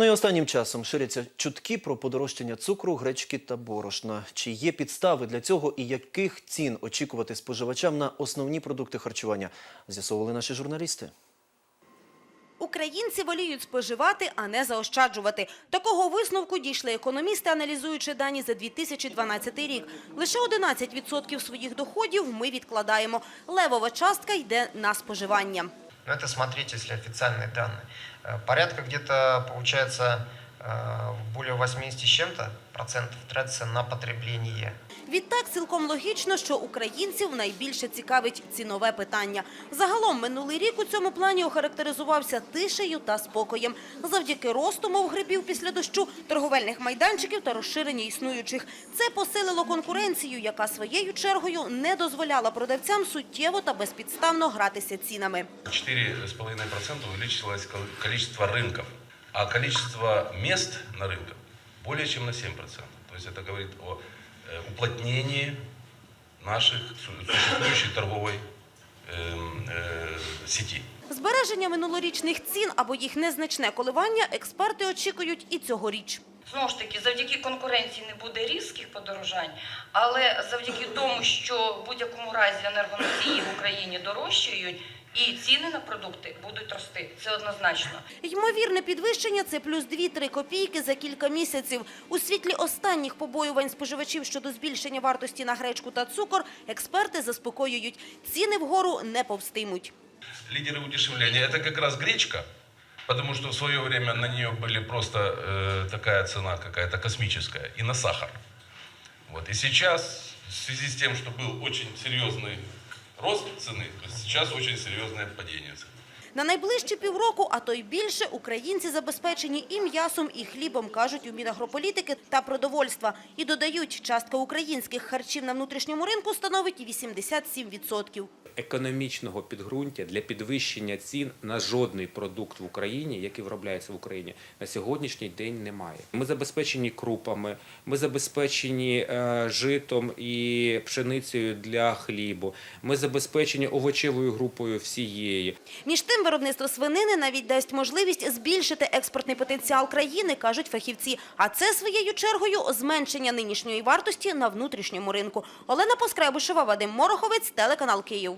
Ну і останнім часом ширяться чутки про подорожчання цукру, гречки та борошна. Чи є підстави для цього і яких цін очікувати споживачам на основні продукти харчування? З'ясовували наші журналісти. Українці воліють споживати, а не заощаджувати. Такого висновку дійшли економісти, аналізуючи дані за 2012 рік. Лише 11% своїх доходів ми відкладаємо. Левова частка йде на споживання. Но это смотрите, если официальные данные. Э, Порядка где-то, получается, э, более 80 с чем-то процентов тратится на потребление. Відтак, цілком логічно, що українців найбільше цікавить цінове питання. Загалом минулий рік у цьому плані охарактеризувався тишею та спокоєм. Завдяки росту, мов грибів після дощу, торговельних майданчиків та розширення існуючих. Це посилило конкуренцію, яка своєю чергою не дозволяла продавцям суттєво та безпідставно гратися цінами. 4,5% увеличилось кол- количество рынков, а количество мест на рынках более чем на 7%. То есть это говорит о э, уплотнении наших су- существующей торговой эм, э, сети. Збереження минулорічних цін або їх незначне коливання експерти очікують і цьогоріч. Знову ж таки, завдяки конкуренції не буде різких подорожань, але завдяки тому, що в будь-якому разі енергоносії в Україні дорожчають, і ціни на продукти будуть рости. Це однозначно. Ймовірне підвищення – це плюс 2-3 копійки за кілька місяців. У світлі останніх побоювань споживачів щодо збільшення вартості на гречку та цукор, експерти заспокоюють – ціни вгору не повстимуть. Лидеры удешевления это как раз гречка, потому что в свое время на нее были просто э, такая цена какая-то космическая, и на сахар. Вот. И сейчас, в связи с тем, что был очень серьезный рост цены, то есть сейчас очень серьезное падение цены. На найближчі півроку, а то й більше, українці забезпечені і м'ясом, і хлібом, кажуть у Мінагрополітики та продовольства. І додають, частка українських харчів на внутрішньому ринку становить 87%. економічного підґрунтя для підвищення цін на жодний продукт в Україні, який виробляється в Україні, на сьогоднішній день немає. Ми забезпечені крупами, ми забезпечені е, житом і пшеницею для хлібу. Ми забезпечені овочевою групою всієї. Між тим, виробництво свинини навіть дасть можливість збільшити експортний потенціал країни, кажуть фахівці. А це своєю чергою зменшення нинішньої вартості на внутрішньому ринку. Олена Поскребушева, Вадим Мороховець, телеканал Київ.